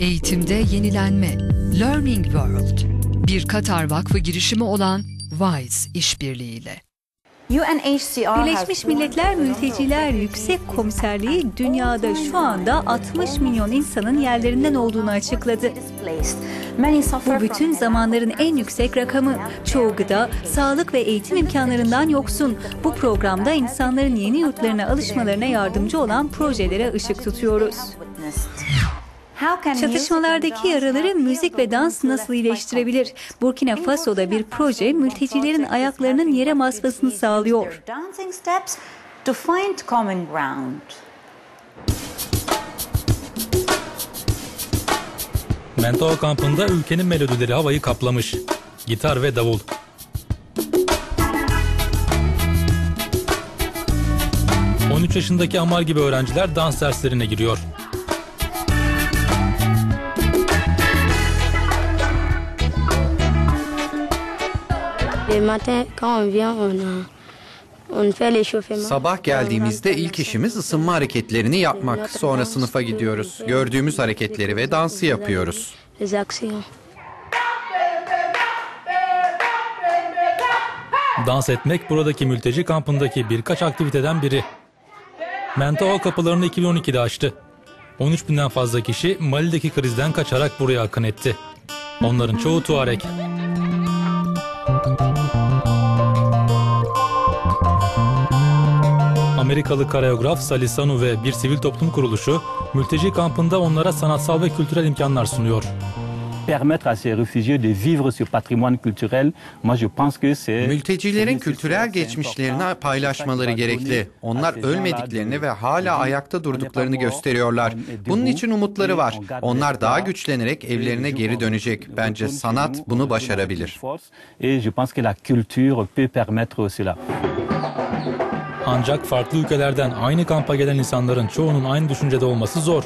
Eğitimde yenilenme. Learning World. Bir Katar Vakfı girişimi olan WISE işbirliğiyle. Birleşmiş Milletler Mülteciler Yüksek Komiserliği dünyada şu anda 60 milyon insanın yerlerinden olduğunu açıkladı. Bu bütün zamanların en yüksek rakamı. Çoğu gıda, sağlık ve eğitim imkanlarından yoksun. Bu programda insanların yeni yurtlarına alışmalarına yardımcı olan projelere ışık tutuyoruz. Çatışmalardaki yaraları müzik ve dans nasıl iyileştirebilir? Burkina Faso'da bir proje mültecilerin ayaklarının yere basmasını sağlıyor. Mentoa kampında ülkenin melodileri havayı kaplamış. Gitar ve davul. ...13 yaşındaki Amar gibi öğrenciler dans derslerine giriyor. Sabah geldiğimizde ilk işimiz ısınma hareketlerini yapmak. Sonra sınıfa gidiyoruz. Gördüğümüz hareketleri ve dansı yapıyoruz. Dans etmek buradaki mülteci kampındaki birkaç aktiviteden biri. Mentao kapılarını 2012'de açtı. 13 binden fazla kişi Mali'deki krizden kaçarak buraya akın etti. Onların çoğu Tuareg. Amerikalı koreograf Salisanu ve bir sivil toplum kuruluşu mülteci kampında onlara sanatsal ve kültürel imkanlar sunuyor. Permettre à ces réfugiés de vivre ce patrimoine culturel, moi je pense que c'est Mültecilerin kültürel geçmişlerini paylaşmaları gerekli. Onlar ölmediklerini ve hala ayakta durduklarını gösteriyorlar. Bunun için umutları var. Onlar daha güçlenerek evlerine geri dönecek. Bence sanat bunu başarabilir. Et je pense que la culture peut permettre cela. Ancak farklı ülkelerden aynı kampa gelen insanların çoğunun aynı düşüncede olması zor.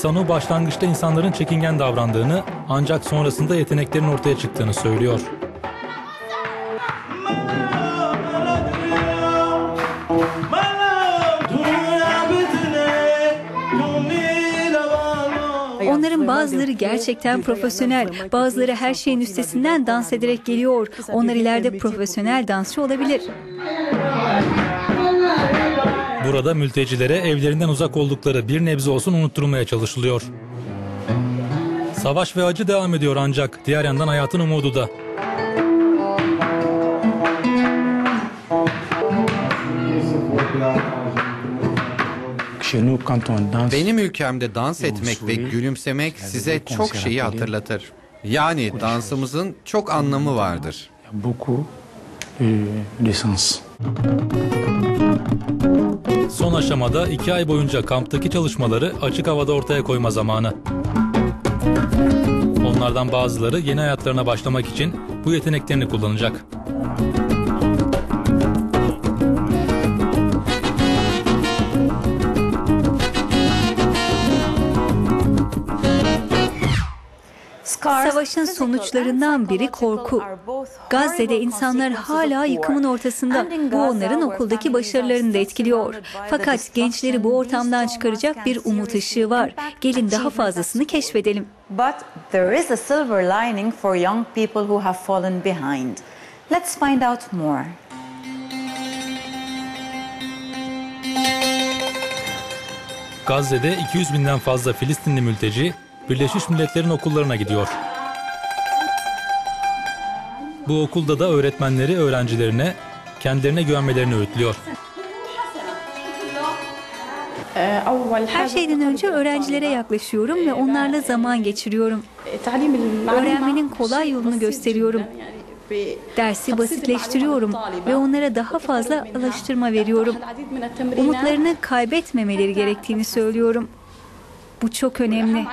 Sanu başlangıçta insanların çekingen davrandığını ancak sonrasında yeteneklerin ortaya çıktığını söylüyor. Onların bazıları gerçekten profesyonel, bazıları her şeyin üstesinden dans ederek geliyor. Onlar ileride profesyonel dansçı olabilir. Burada mültecilere evlerinden uzak oldukları bir nebze olsun unutturulmaya çalışılıyor. Savaş ve acı devam ediyor ancak diğer yandan hayatın umudu da. Benim ülkemde dans etmek ve gülümsemek size çok şeyi hatırlatır. Yani dansımızın çok anlamı vardır. Son aşamada iki ay boyunca kamptaki çalışmaları açık havada ortaya koyma zamanı. Onlardan bazıları yeni hayatlarına başlamak için bu yeteneklerini kullanacak. Savaşın sonuçlarından biri korku. Gazze'de insanlar hala yıkımın ortasında. Bu onların okuldaki başarılarını da etkiliyor. Fakat gençleri bu ortamdan çıkaracak bir umut ışığı var. Gelin daha fazlasını keşfedelim. But there is a silver lining for young people who have fallen behind. Let's find out more. Gazze'de 200 binden fazla Filistinli mülteci Birleşmiş Milletler'in okullarına gidiyor. Bu okulda da öğretmenleri öğrencilerine kendilerine güvenmelerini öğütlüyor. Her şeyden önce öğrencilere yaklaşıyorum ve onlarla zaman geçiriyorum. Öğrenmenin kolay yolunu gösteriyorum. Dersi basitleştiriyorum ve onlara daha fazla alıştırma veriyorum. Umutlarını kaybetmemeleri gerektiğini söylüyorum. Bu çok önemli.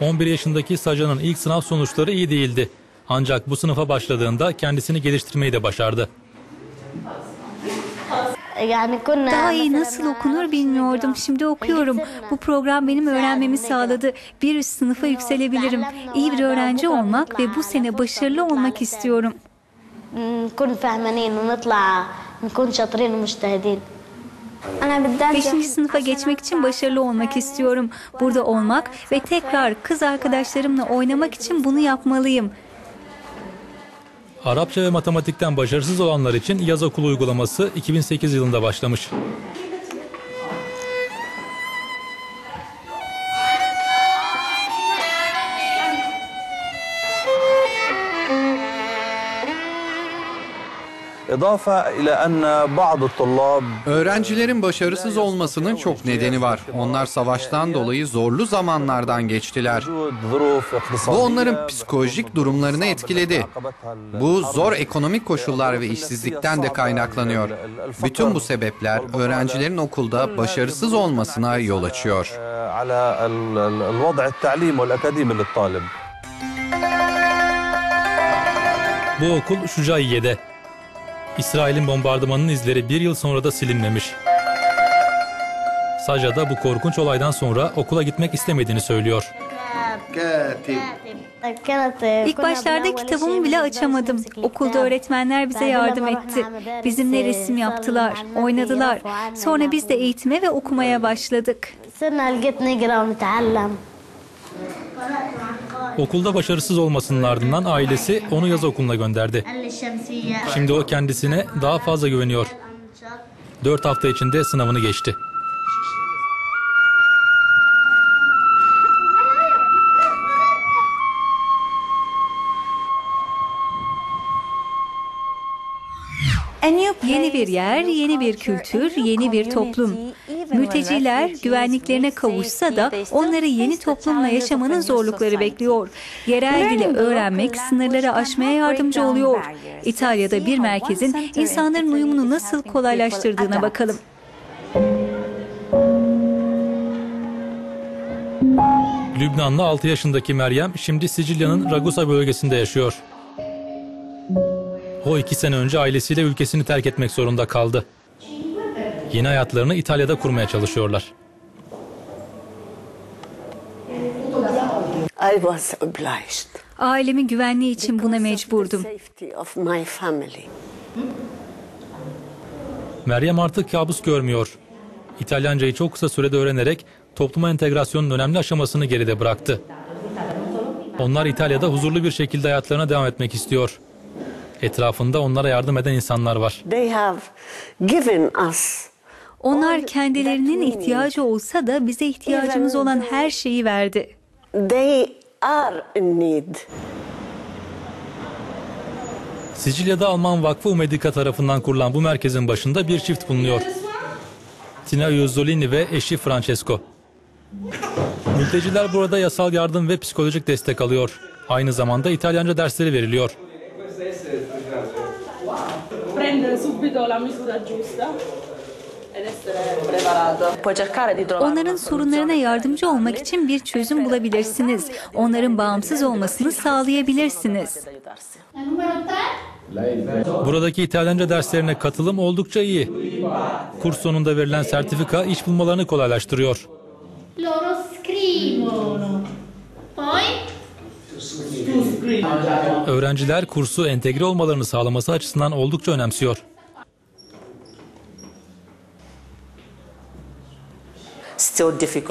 11 yaşındaki Saja'nın ilk sınav sonuçları iyi değildi. Ancak bu sınıfa başladığında kendisini geliştirmeyi de başardı. Daha iyi nasıl okunur bilmiyordum. Şimdi okuyorum. Bu program benim öğrenmemi sağladı. Bir üst sınıfa yükselebilirim. İyi bir öğrenci olmak ve bu sene başarılı olmak istiyorum. نكون فهمانين ونطلع نكون شاطرين ومجتهدين Beşinci sınıfa geçmek için başarılı olmak istiyorum. Burada olmak ve tekrar kız arkadaşlarımla oynamak için bunu yapmalıyım. Arapça ve matematikten başarısız olanlar için yaz okulu uygulaması 2008 yılında başlamış. Öğrencilerin başarısız olmasının çok nedeni var. Onlar savaştan dolayı zorlu zamanlardan geçtiler. Bu onların psikolojik durumlarını etkiledi. Bu zor ekonomik koşullar ve işsizlikten de kaynaklanıyor. Bütün bu sebepler öğrencilerin okulda başarısız olmasına yol açıyor. Bu okul Şucayiye'de. İsrail'in bombardımanının izleri bir yıl sonra da silinmemiş. Saja da bu korkunç olaydan sonra okula gitmek istemediğini söylüyor. İlk başlarda kitabımı bile açamadım. Okulda öğretmenler bize yardım etti. Bizimle resim yaptılar, oynadılar. Sonra biz de eğitime ve okumaya başladık. Okulda başarısız olmasının ardından ailesi onu yaz okuluna gönderdi. Şimdi o kendisine daha fazla güveniyor. 4 hafta içinde sınavını geçti. Yeni bir yer, yeni bir kültür, yeni bir toplum. Mülteciler güvenliklerine kavuşsa da onları yeni toplumla yaşamanın zorlukları bekliyor. Yerel dili öğrenmek sınırları aşmaya yardımcı oluyor. İtalya'da bir merkezin insanların uyumunu nasıl kolaylaştırdığına bakalım. Lübnanlı 6 yaşındaki Meryem şimdi Sicilya'nın Ragusa bölgesinde yaşıyor. O iki sene önce ailesiyle ülkesini terk etmek zorunda kaldı. Yeni hayatlarını İtalya'da kurmaya çalışıyorlar. I was obliged. Ailemin güvenliği için buna mecburdum. Meryem artık kabus görmüyor. İtalyancayı çok kısa sürede öğrenerek topluma entegrasyonun önemli aşamasını geride bıraktı. Onlar İtalya'da huzurlu bir şekilde hayatlarına devam etmek istiyor. Etrafında onlara yardım eden insanlar var. They have given us Onlar kendilerinin ihtiyacı olsa da bize ihtiyacımız olan her şeyi verdi. they are in need. Sicilya'da Alman Vakfı Umedika tarafından kurulan bu merkezin başında bir çift bulunuyor. Tina Iuzzolini ve eşi Francesco. Mülteciler burada yasal yardım ve psikolojik destek alıyor. Aynı zamanda İtalyanca dersleri veriliyor. prendere subito la misura giusta Onların sorunlarına yardımcı olmak için bir çözüm bulabilirsiniz. Onların bağımsız olmasını sağlayabilirsiniz. Buradaki İtalyanca derslerine katılım oldukça iyi. Kurs sonunda verilen sertifika iş bulmalarını kolaylaştırıyor. Öğrenciler kursu entegre olmalarını sağlaması açısından oldukça önemsiyor.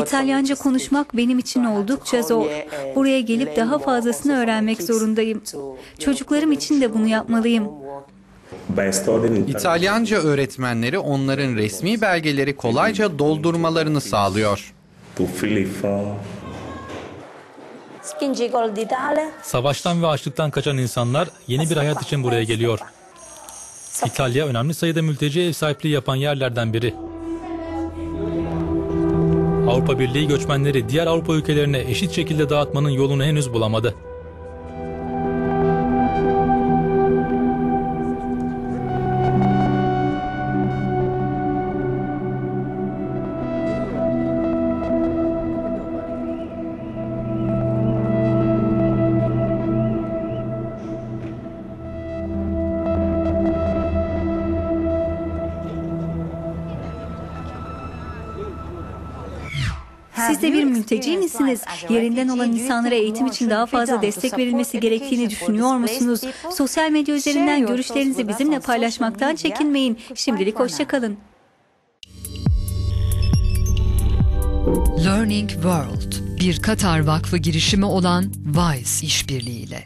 İtalyanca konuşmak benim için oldukça zor. Buraya gelip daha fazlasını öğrenmek zorundayım. Çocuklarım için de bunu yapmalıyım. İtalyanca öğretmenleri onların resmi belgeleri kolayca doldurmalarını sağlıyor. Savaştan ve açlıktan kaçan insanlar yeni bir hayat için buraya geliyor. İtalya önemli sayıda mülteci ev sahipliği yapan yerlerden biri. Avrupa Birliği göçmenleri diğer Avrupa ülkelerine eşit şekilde dağıtmanın yolunu henüz bulamadı. Siz de bir mülteci misiniz? Yerinden olan insanlara eğitim için daha fazla destek verilmesi gerektiğini düşünüyor musunuz? Sosyal medya üzerinden görüşlerinizi bizimle paylaşmaktan çekinmeyin. Şimdilik hoşçakalın. Learning World, bir Katar Vakfı girişimi olan WISE işbirliğiyle.